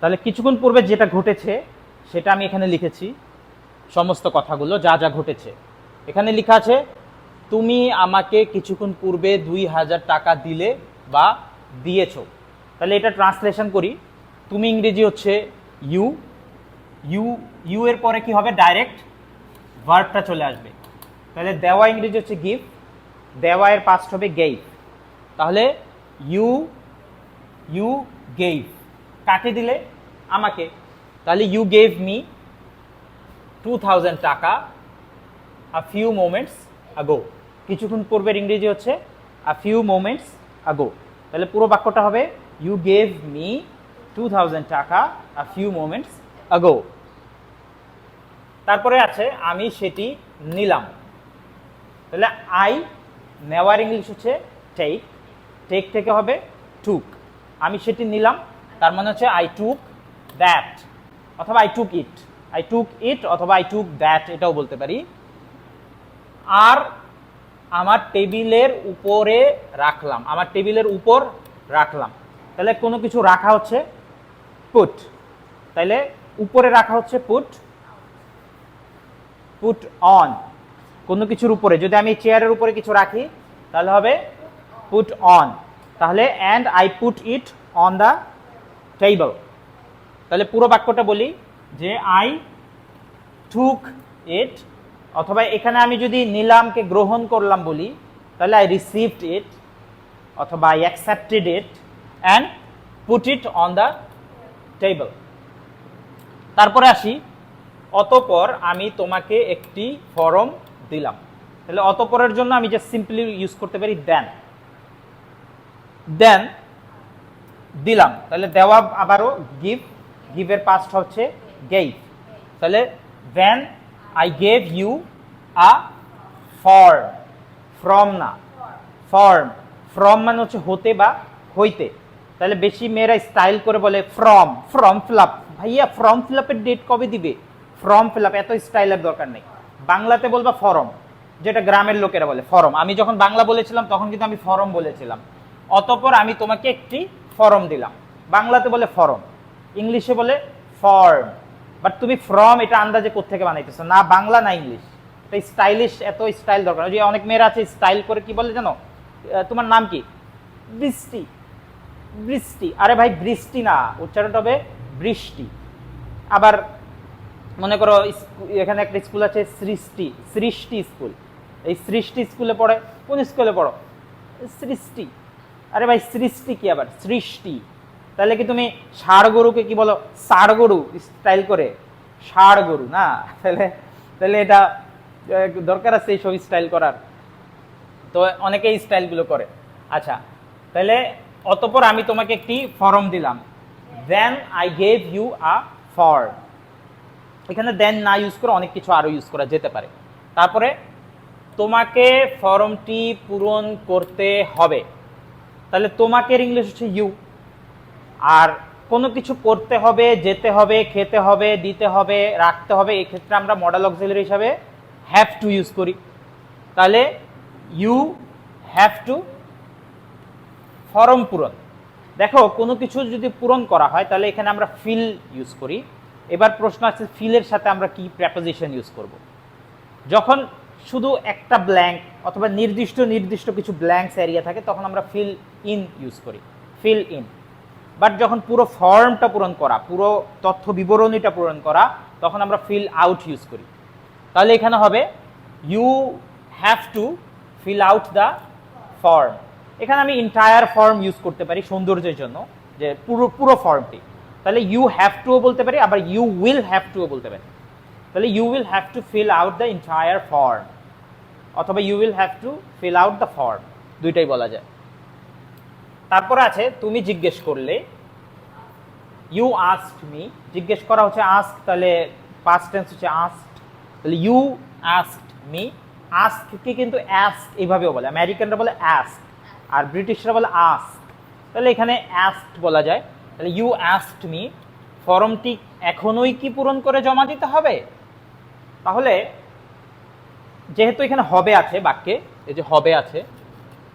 তাহলে কিছুক্ষণ পূর্বে যেটা ঘটেছে, সেটা আমি এখানে লিখেছি। সমস্ত কথাগুলো, যা যা ঘটেছে। এখানে লেখা আছে, তুমি আমাকে কিছুক্ষণ পূর্বে দুই হাজার টাকা দিলে বা দিয়েছ। তাহলে এটা ট্রান্সলেশন করি। তুমি ইংরেজি হচ্ছে ইউ। ইউ ইউ এর পরে কি হবে? ডাইরেক্ট ভার্বটা চলে আসবে। তাহলে দেওয়া ইংরেজি হচ্ছে গিভ দেওয়া এর পাস্ট হবে গেইভ তাহলে ইউ ইউ গেইভ কাকে দিলে? আমাকে। তাহলে you gave me two thousand টাকা আ ফিউ মোমেন্টস আগো কিছুক্ষণ পূর্বের ইংরেজি হচ্ছে আ ফিউ মোমেন্টস আগো তাহলে পুরো বাক্যটা হবে you gave me two thousand টাকা আ ফিউ মোমেন্টস আগো তারপরে আছে আমি সেটি নিলাম। তাহলে আই নেওয়ার ইংলিশ হচ্ছে টেক টেক থেকে হবে টুক আমি সেটি নিলাম। তার মানে হচ্ছে আই টুক দ্যাট অথবা I took it I took it অথবা আই টুক দ্যাট এটাও বলতে পারি। আর আমার টেবিলের উপরে রাখলাম। আমার টেবিলের উপর রাখলাম। তাহলে কোনো কিছু রাখা হচ্ছে? পুট তাইলে উপরে রাখা হচ্ছে পুট পুট অন কোনো কিছুর উপরে। যদি আমি চেয়ারের উপরে কিছু রাখি, তাহলে হবে পুট অন তাহলে and I put it on the table তাহলে পুরো বাক্যটা বলি যে আই টুক ইট অথবা এখানে আমি যদি নিলামকে গ্রহণ করলাম বলি, তাহলে আই রিসিভড ইট অথবা I accepted it and put it on the table তারপরে আসি, অতপর আমি তোমাকে একটি ফর্ম দিলাম। তাহলে অতপরের জন্য আমি যে সিম্পলি ইউজ করতে পারি দেন দেন দিলাম। তাহলে দেওয়া আবারও গিভ গিভের পাস্ট হচ্ছে গেইভ তাহলে when I gave you a form from না। ফর্ম ফ্রম মানে হচ্ছে হতে বা হইতে। তাহলে বেশি মেয়েরা স্টাইল করে বলে ফ্রম ফ্রম ফিল আপ ভাইয়া ফর্ম ফিল আপের ডেট কবে দিবে? ফর্ম ফিল আপ এত স্টাইলের দরকার নেই। বাংলাতে বলবা ফরম যেটা গ্রামের লোকেরা বলে ফরম আমি যখন বাংলা বলেছিলাম, তখন কিন্তু আমি ফরম বলেছিলাম। অতপর আমি তোমাকে একটি ফরম দিলাম। বাংলাতে বলে ফরম, ইংলিশে বলে ফর্ম। বাট তুমি ফ্রম এটা আন্দাজে কোথেকে বানাইতেছো? না, বাংলা, না ইংলিশ। এটা স্টাইলিশ, এত স্টাইল দরকার। যে অনেক মেয়েরা আছে স্টাইল করে কি বলে জানো? তোমার নাম কি? বৃষ্টি। বৃষ্টি। আরে ভাই, বৃষ্টি না, উচ্চারণটা হবে বৃষ্টি। আবার মনে করো এখানে একটা স্কুল আছে সৃষ্টি সৃষ্টি স্কুল। এই সৃষ্টি স্কুলে পড়ে, কোন স্কুলে পড়ো? সৃষ্টি। আরে ভাই, সৃষ্টি কি আবার? সৃষ্টি। তাহলে কি তুমি ষাড় গরুকে কি বলো? ষাড় গরু স্টাইল করে। ষাড় গরু না? তাহলে তাহলে এটা দরকার আছে এইসব স্টাইল করার। তো অনেকেই স্টাইলগুলো করে। আচ্ছা তাহলে অতপর আমি তোমাকে একটি ফর্ম দিলাম। Then I gave you a form এখানে দেন না ইউজ করে অনেক কিছু আরও ইউজ করা যেতে পারে। তারপরে তোমাকে ফর্মটি পূরণ করতে হবে। তাহলে তোমাকে ইংলিশ হচ্ছে ইউ আর কোনো কিছু করতে হবে, যেতে হবে, খেতে হবে, দিতে হবে, রাখতে হবে এক্ষেত্রে আমরা মডেল অক্সিলারি হিসাবে হ্যাভ টু ইউজ করি। তাহলে ইউ হ্যাভ টু ফর্ম পূরণ। দেখো, কোনো কিছু যদি পূরণ করা হয়, তাহলে এখানে আমরা ফিল ইউজ করি। এবার প্রশ্ন আছে ফিলের সাথে আমরা কি প্রেপোজিশন ইউজ করব? যখন শুধু একটা ব্ল্যাঙ্ক অথবা নির্দিষ্ট নির্দিষ্ট কিছু ব্ল্যাঙ্কস এরিয়া থাকে, তখন আমরা ফিল ইন ইউজ করি ফিল ইন বাট যখন পুরো ফর্মটা পূরণ করা, পুরো তথ্য বিবরণীটা পূরণ করা, তখন আমরা ফিল আউট ইউজ করি। তাহলে এখানে হবে you have to fill out the form এখানে আমি এন্টায়ার ফর্ম ইউজ করতে পারি সৌন্দর্যের জন্য, যে পুরো পুরো ফর্মটি তাহলে ইউ হ্যাভ টুও বলতে পারি, আবার ইউ উইল হ্যাভ টুও বলতে পারি। তাহলে you will have to fill out the entire form অথবা you will have to fill out the form দুইটাই বলা যায়। তারপরে আছে, তুমি জিজ্ঞেস করলে ইউ আস্কড মি জিজ্ঞেস করা হচ্ছে আস্ক তাহলে পাস্ট টেন্স হচ্ছে আস্কড তাহলে ইউ আস্কড মি আস্ক আস্ককে কিন্তু অ্যাস্ক এইভাবেও বলে আমেরিকানরা বলে অ্যাস্ক আর ব্রিটিশরা বলে আস্ক তাহলে এখানে অ্যাস্কড বলা যায়, তাহলে ইউ আস্কড মি ফর্মটি এখনোই কি পূরণ করে জমা দিতে হবে? তাহলে যেহেতু এখানে হবে আছে বাক্যে, এই যে হবে আছে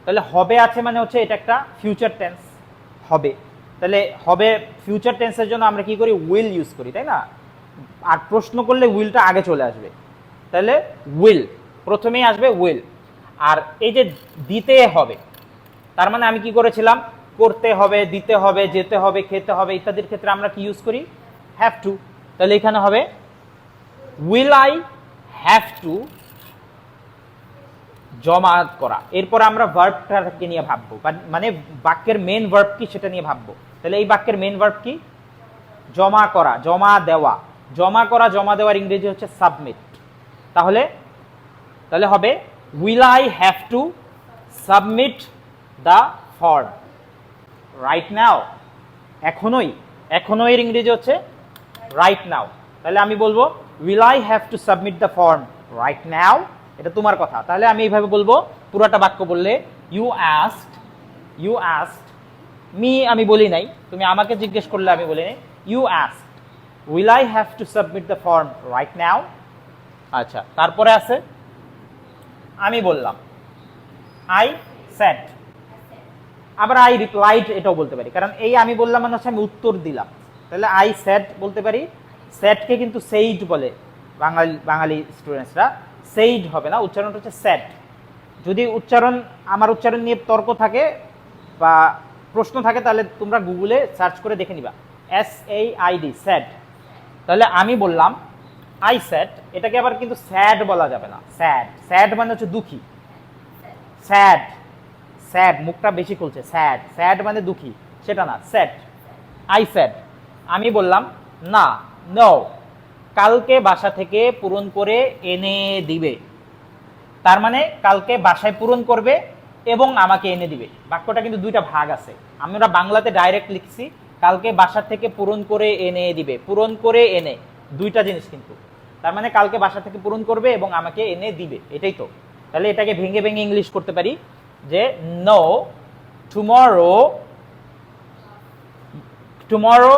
তাহলে হবে আছে মানে হচ্ছে এটা একটা ফিউচার টেন্স হবে। তাহলে হবে ফিউচার টেন্সের জন্য আমরা কি করি? উইল ইউজ করি, তাই না? আর প্রশ্ন করলে উইলটা আগে চলে আসবে। তাহলে উইল প্রথমেই আসবে উইল আর এই যে দিতে হবে, তার মানে আমি কি করেছিলাম? করতে হবে, দিতে হবে, যেতে হবে, খেতে হবে ইত্যাদির ক্ষেত্রে আমরা কি ইউজ করি? হ্যাভ টু তাহলে এখানে হবে উইল আই হ্যাভ টু জমা করা। এরপর আমরা ভার্বটাকে নিয়ে ভাববো। মানে বাক্যের মেন ভার্ব কি সেটা নিয়ে ভাববো। তাহলে এই বাক্যের মেন ভার্ব কি? জমা করা, জমা দেওয়া। জমা করা, জমা দেওয়ার ইংরেজি হচ্ছে সাবমিট তাহলে তাহলে হবে will I have to submit the form right now এখনোই? এখনও এর ইংরেজি হচ্ছে রাইট নাও তাহলে আমি বলব will I have to submit the form right now এটা তোমার কথা। তাহলে আমি এইভাবে বলব, পুরাটা বাক্য বললে you asked you asked me আমি বলি নাই। তুমি আমাকে জিজ্ঞেস করলে আমি বলি নাই। You asked will I have to submit the form right now আচ্ছা তারপরে আছে, আমি বললাম। আই সেট আবার আই রিপ্লাইড এটাও বলতে পারি। কারণ এই আমি বললাম মানে হচ্ছে আমি উত্তর দিলাম। তাহলে আই সেট বলতে পারি। সেটকে কিন্তু সেইট বলে বাঙালি বাঙালি স্টুডেন্টসরা সেইড হবে না, উচ্চারণটা হচ্ছে সেট যদি উচ্চারণ, আমার উচ্চারণ নিয়ে তর্ক থাকে বা প্রশ্ন থাকে, তাহলে তোমরা গুগলে সার্চ করে দেখে নিবা। এস এই আইডি স্যাড তাহলে আমি বললাম আই স্যাড এটাকে আবার কিন্তু স্যাড বলা যাবে না স্যাড স্যাড মানে হচ্ছে দুঃখী। স্যাড স্যাড মুখটা বেশি খুলছে স্যাড স্যাড মানে দুঃখী, সেটা না স্যাড আই স্যাড আমি বললাম, না নো কালকে বাসা থেকে পূরণ করে এনে দিবে। তার মানে কালকে বাসায় পূরণ করবে এবং আমাকে এনে দিবে। বাক্যটা কিন্তু দুইটা ভাগ আছে। আমরা বাংলাতে ডাইরেক্ট লিখছি, কালকে বাসা থেকে পূরণ করে এনে দিবে। পূরণ করে এনে, দুইটা জিনিস কিন্তু। তার মানে কালকে বাসা থেকে পূরণ করবে এবং আমাকে এনে দিবে। এটাই তো। তাহলে এটাকে ভেঙে ভেঙে ইংলিশ করতে পারি যে নো টুমরো টুমরো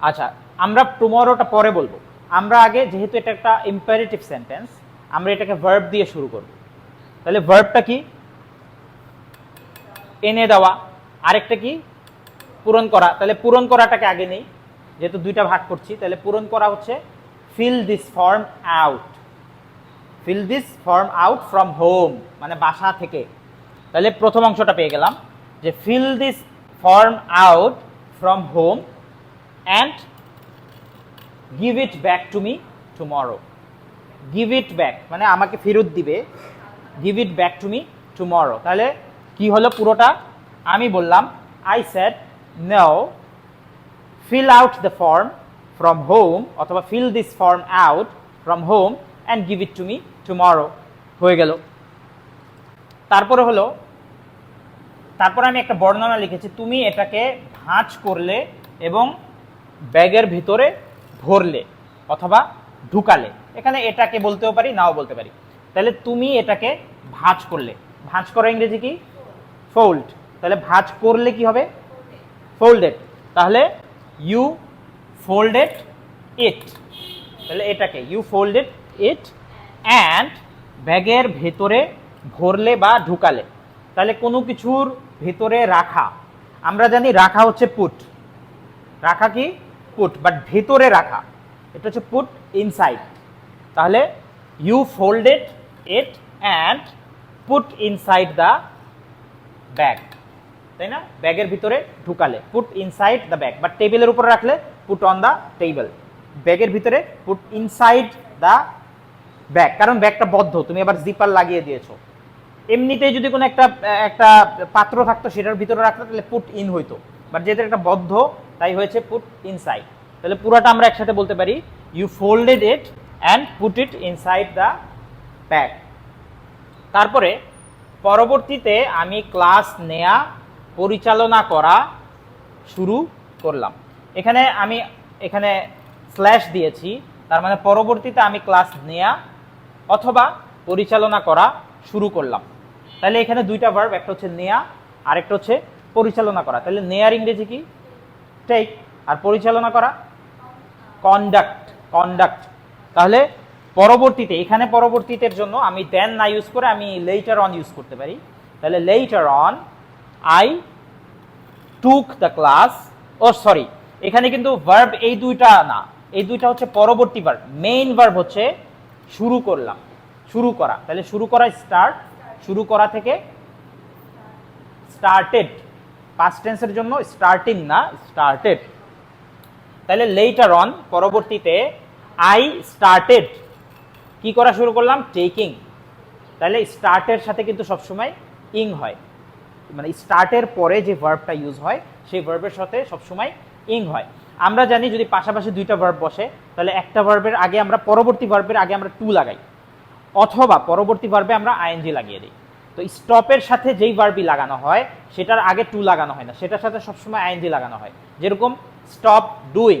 আচ্ছা আমরা টুমরোটা পরে বলব। আমরা আগে যেহেতু এটা একটা ইম্পারেটিভ সেন্টেন্স আমরা এটাকে ভার্ব দিয়ে শুরু করব। তাহলে ভার্বটা কি? এনে দেওয়া। আরেকটা কি? পূরণ করা। তাহলে পূরণ করাটাকে আগে নেই। যেহেতু দুইটা ভাগ করছি, তাহলে পূরণ করা হচ্ছে fill this form out fill this form out from home মানে বাসা থেকে। তাহলে প্রথম অংশটা পেয়ে গেলাম যে fill this form out from home and give it back to me tomorrow give it back মানে আমাকে ফেরত দিবে। Give it back to me tomorrow তাহলে কি হলো পুরোটা? আমি বললাম I said no fill out the form from home অথবা fill this form out from home and give it to me tomorrow হয়ে গেল। তারপরে হলো, তারপর আমি একটা বর্ণনা লিখেছি। তুমি এটাকে ভাঁজ করলে এবং ব্যাগের ভিতরে ভরলে অথবা ঢুকালে। এখানে এটাকে বলতেও পারি, নাও বলতে পারি। তাহলে তুমি এটাকে ভাঁজ করলে। ভাঁজ করা ইংরেজি কি? ফোল্ড তাহলে ভাঁজ করলে কি হবে? ফোল্ডেড তাহলে ইউ ফোল্ডেড ইট তাহলে এটাকে ইউ ফোল্ডেড ইট অ্যান্ড ব্যাগের ভেতরে ভরলে বা ঢুকালে। তাহলে কোনো কিছুর ভেতরে রাখা। আমরা জানি রাখা হচ্ছে পুট রাখা কি? পুট বাট ভেতরে রাখা। এটা হচ্ছে পুট ইনসাইড তাহলে you folded it and put inside the bag তাই না? ব্যাগের ভিতরে ঢুকালে। Put inside the bag but টেবিলের উপরে রাখলে পুট অন দ্য টেবিল ব্যাগের ভিতরে পুট ইনসাইড দ্য ব্যাগ কারণ ব্যাগটা বদ্ধ। তুমি আবার জিপার লাগিয়ে দিয়েছ। এমনিতেই যদি কোনো একটা একটা পাত্র থাকতো, সেটার ভিতরে রাখতো তাহলে পুট ইন হইতো। বাট যেহেতু একটা বদ্ধ তাই হয়েছে পুট ইনসাইড তাহলে পুরোটা আমরা একসাথে বলতে পারি you folded it and put it inside the bag তারপরে পরবর্তীতে আমি ক্লাস নেয়া, পরিচালনা করা শুরু করলাম। এখানে আমি, এখানে স্ল্যাশ দিয়েছি, তার মানে পরবর্তীতে আমি ক্লাস নেয়া অথবা পরিচালনা করা শুরু করলাম। তাহলে এখানে দুইটা ভার্ব একটা হচ্ছে নেয়া, আরেকটা হচ্ছে পরিচালনা করা। তাহলে নেয়ার ইংরেজি কি? টেক আর পরিচালনা করা? কন্ডাক্ট কন্ডাক্ট তাহলে পরবর্তীতে, এখানে পরবর্তীতের জন্য আমি দেন না ইউজ করে আমি লেটার অন ইউজ করতে পারি। তাহলে later on I took the class O sorry এখানে কিন্তু ভার্ব এই দুইটা না, এই দুইটা হচ্ছে পরবর্তী ভার্ব মেইন ভার্ব হচ্ছে শুরু করলাম, শুরু করা। তাহলে শুরু করা স্টার্ট শুরু করা থেকে স্টার্টেড পাস্ট টেন্সের জন্য স্টার্টিং না স্টার্টেড তাহলে লেটার অন পরবর্তীতে আই স্টার্টেড কি করা শুরু করলাম? টেকিং তাহলে স্টার্টের সাথে কিন্তু সবসময় ইং হয়। মানে স্টার্টের পরে যে ভার্বটা ইউজ হয়, সেই ভার্বের সাথে সবসময় ইং হয়। আমরা জানি যদি পাশাপাশি দুইটা ভার্ব বসে, তাহলে একটা ভার্বের আগে আমরা, পরবর্তী ভার্বের আগে আমরা টু লাগাই। অথবা পরবর্তী ভার্বে আমরা আইএনজি লাগিয়ে দিই। তো স্টপের সাথে যেই ভার্বই লাগানো হয়, সেটার আগে টু লাগানো হয় না। সেটার সাথে সবসময় আইএনজি লাগানো হয়। যেরকম স্টপ ডুইং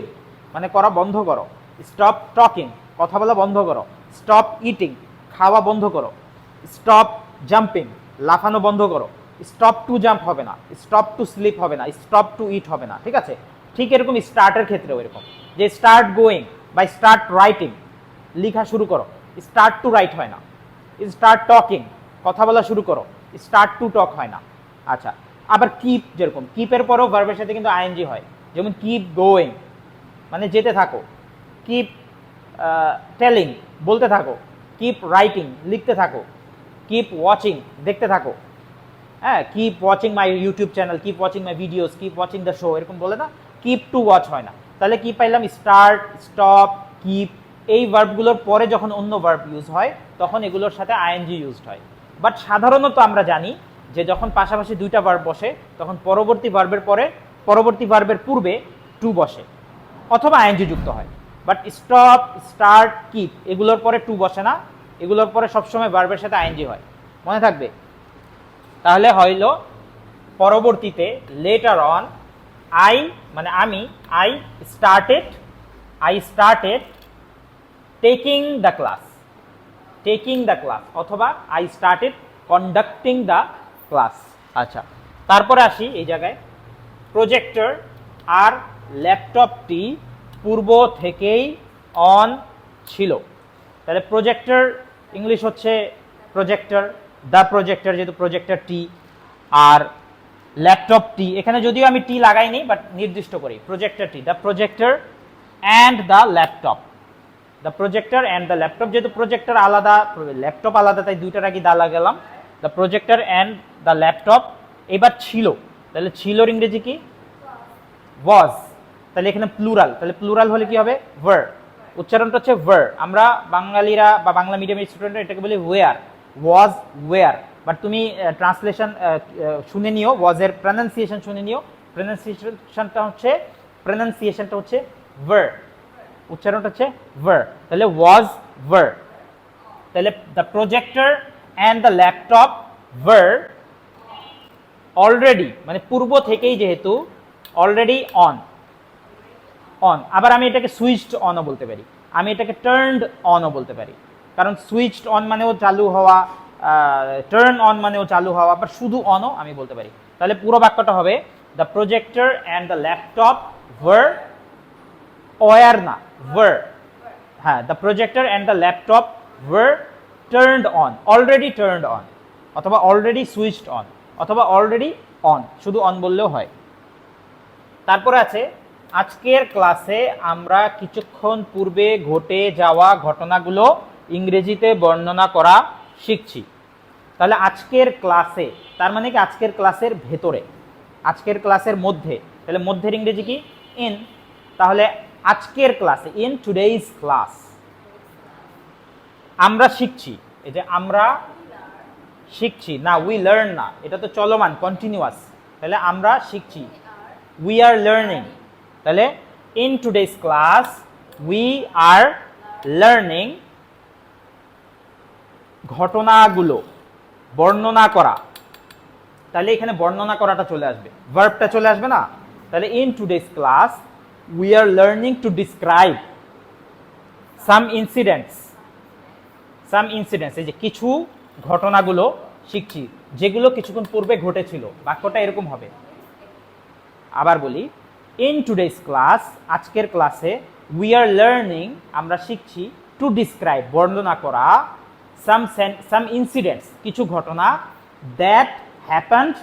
মানে করা বন্ধ করো। স্টপ টকিং কথা বলা বন্ধ করো। স্টপ ইটিং খাওয়া বন্ধ করো। স্টপ জাম্পিং লাফানো বন্ধ করো। স্টপ টু জাম্প হবে না। স্টপ টু স্লিপ হবে না। স্টপ টু ইট হবে না। ঠিক আছে? ঠিক এরকম স্টার্টের ক্ষেত্রেও এরকম। যে স্টার্ট গোয়িং বা স্টার্ট রাইটিং লেখা শুরু করো। স্টার্ট টু রাইট হয় না। স্টার্ট টকিং কথা বলা শুরু করো। স্টার্ট টু টক হয় না। আচ্ছা আবার কিপ যেরকম কিপের পরেও ভার্বের সাথে কিন্তু আইএনজি হয়। যেমন কিপ গোয়িং মানে যেতে থাকো। কিপ টেলিং বলতে থাকো। কিপ রাইটিং লিখতে থাকো। কিপ ওয়াচিং দেখতে থাকো। হ্যাঁ keep watching my YouTube channel keep watching my videos keep watching the show এরকম বলে না। কিপ টু ওয়াচ হয় না। তাহলে কি পাইলাম? স্টার্ট স্টপ কিপ এই ভার্বগুলোর পরে যখন অন্য ভার্ব ইউজ হয়, তখন এগুলোর সাথে আইএনজি ইউজড হয়। বাট সাধারণত আমরা জানি যে যখন পাশাপাশি দুইটা ভার্ব বসে, তখন পরবর্তী ভার্বের পরে, পরবর্তী ভার্বের পূর্বে টু বসে, অথবা আইএনজি যুক্ত হয়। বাট স্টপ স্টার্ট কিপ এগুলোর পরে টু বসে না, এগুলোর পরে সবসময় ভার্বের সাথে আইএনজি হয়। মনে থাকবে? তাহলে হইল পরবর্তীতে লেটার অন আই মানে আমি I started I started taking the class taking the class অথবা I started conducting the class আচ্ছা তারপরে আসি এই জায়গায়। প্রজেক্টর আর ল্যাপটপটি পূর্ব থেকেই অন ছিল। তাহলে প্রজেক্টর ইংলিশ হচ্ছে প্রজেক্টর দ্য প্রজেক্টর যেহেতু প্রজেক্টর টি আর ল্যাপটপ টি এখানে যদিও আমি টি লাগাইনি বাট নির্দিষ্ট করি। Projector T the projector and the laptop the projector and the laptop যেহেতু প্রজেক্টর আলাদা ল্যাপটপ আলাদা, তাই দুইটার আগে দা লাগালাম the projector and the laptop এবার ছিল। তাহলে ছিলর ইংরেজি কি? ওয়াজ তাহলে এখানে প্লুরাল তাহলে প্লুরাল হলে কি হবে? ভার উচ্চারণটা হচ্ছে ভার আমরা বাঙালিরা বা বাংলা মিডিয়ামের স্টুডেন্টরা এটাকে বলি ওয়ার ওয়াজ ওয়ার বাট তুমি ট্রান্সলেশন শুনে নিও। ওয়াজের প্রনাউন্সিয়েশন শুনে নিও। প্রনাউন্সিয়েশনটা হচ্ছে প্রনাউন্সিয়েশনটা হচ্ছে ভার উচ্চারণটা হচ্ছে ভার তাহলে ওয়াজ ভার তাহলে the projector and the laptop were already মানে পূর্ব থেকেই যেহেতু অলরেডি অন অন আবার আমি এটাকে সুইচড অনও বলতে পারি। আমি এটাকে টার্নড অনও বলতে পারি। কারণ সুইচড অন মানেও চালু হওয়া টার্ন অন মানেও চালু হওয়া, আবার শুধু অনও আমি বলতে পারি। তাহলে পুরো বাক্যটা হবে the projector and the laptop were were না। ভার হ্যাঁ the projector and the laptop were turned on already turned on অথবা অলরেডি সুইচড অন অথবা অলরেডি অন শুধু অন বললেও হয়। তারপরে আছে, আজকের ক্লাসে আমরা কিছুক্ষণ পূর্বে ঘটে যাওয়া ঘটনাগুলো ইংরেজিতে বর্ণনা করা শিখছি। তাহলে আজকের ক্লাসে, তার মানে কি আজকের ক্লাসের ভেতরে, আজকের ক্লাসের মধ্যে, তাহলে মধ্যের ইংরেজি কি? ইন তাহলে আজকের ক্লাসে ইন টুডেইজ ক্লাস আমরা শিখছি, এই যে আমরা শিখছি, না উই লার্ন না, এটা তো চলমান কন্টিনিউয়াস তাহলে আমরা শিখছি উই আর লার্নিং তাহলে in today's class we are learning ঘটনাগুলো, বর্ণনা করা, তাহলে এখানে বর্ণনা করাটা চলে আসবে ভার্বটা চলে আসবে না, তাহলে in today's class we are learning to describe some incidents some incidents এই যে কিছু ঘটনাগুলো শিখছি, যেগুলো কিছুক্ষণ পূর্বে ঘটেছিল, বাক্যটা এরকম হবে। আবার বলি ইন টুডেজ ক্লাস আজকের ক্লাসে উই আর লার্নিং আমরা শিখছি টু ডিসক্রাইব বর্ণনা করা সাম সাম ইনসিডেন্টস কিছু ঘটনা that happened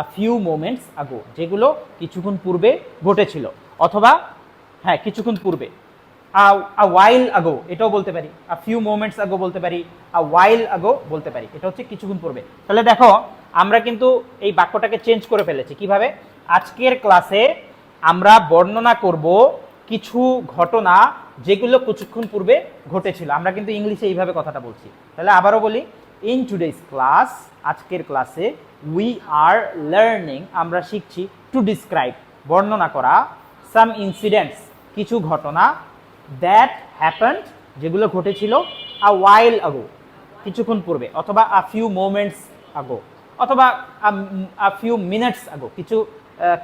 a few moments ago যেগুলো কিছুক্ষণ পূর্বে ঘটেছিল। অথবা হ্যাঁ কিছুক্ষণ পূর্বে। আ ওয়াইল আগো এটাও বলতে পারি। আ ফিউ মোমেন্টস আগো বলতে পারি, আ ওয়াইল আগো বলতে পারি। এটা হচ্ছে কিছুক্ষণ পূর্বে। তাহলে দেখো, আমরা কিন্তু এই বাক্যটাকে চেঞ্জ করে ফেলেছি। কীভাবে? আজকের ক্লাসে আমরা বর্ণনা করব কিছু ঘটনা যেগুলো কিছুক্ষণ পূর্বে ঘটেছিল। আমরা কিন্তু ইংলিশে এইভাবে কথাটা বলছি। তাহলে আবারও বলি ইন টুডেজ ক্লাস আজকের ক্লাসে উই আর লার্নিং আমরা শিখছি টু ডিসক্রাইব বর্ণনা করা। সাম ইনসিডেন্টস কিছু ঘটনা দ্যাট হ্যাপেন্ড যেগুলো ঘটেছিল আ ওয়াইল আগো কিছুক্ষণ পূর্বে, অথবা আ ফিউ মোমেন্টস আগো অথবা আ ফিউ মিনিটস আগো কিছু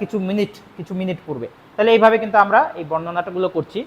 কিছু মিনিট কিছু মিনিট পূর্বে। তাহলে এইভাবে কিন্তু আমরা এই বর্ণনাটাগুলো করছি।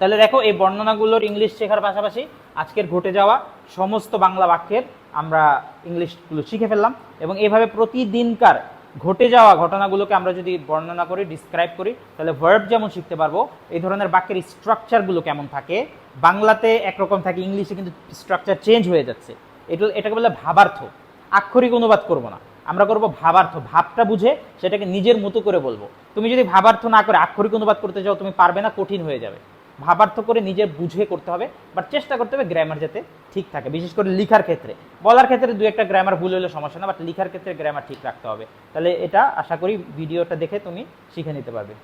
তাহলে দেখো, এই বর্ণনাগুলোর ইংলিশ শেখার পাশাপাশি আজকের ঘটে যাওয়া সমস্ত বাংলা বাক্যের আমরা ইংলিশগুলো শিখে ফেললাম এবং এইভাবে প্রতিদিনকার ঘটে যাওয়া ঘটনাগুলোকে আমরা যদি বর্ণনা করি ডিসক্রাইব করি, তাহলে ভার্ব যেমন শিখতে পারব, এই ধরনের বাক্যের স্ট্রাকচারগুলো কেমন থাকে? বাংলাতে একরকম থাকে, ইংলিশে কিন্তু স্ট্রাকচার চেঞ্জ হয়ে যাচ্ছে। এটা, এটাকে বলে ভাবার্থ। আক্ষরিক অনুবাদ করব না। আমরা করব ভাবার্থ। ভাবটা বুঝে সেটাকে নিজের মতো করে বলব। তুমি যদি ভাবার্থ না করে আক্ষরিক অনুবাদ করতে যাও, তুমি পারবে না, কঠিন হয়ে যাবে। ভাবার্থ করে নিজে বুঝে করতে হবে বাট চেষ্টা করতে হবে গ্রামার যাতে ঠিক থাকে, বিশেষ করে লিখার ক্ষেত্রে। বলার ক্ষেত্রে দু একটা গ্রামার ভুল হলে সমস্যা না বাট লিখার ক্ষেত্রে গ্রামার ঠিক রাখতে হবে। তাহলে এটা আশা করি ভিডিওটা দেখে তুমি শিখে নিতে পারবে।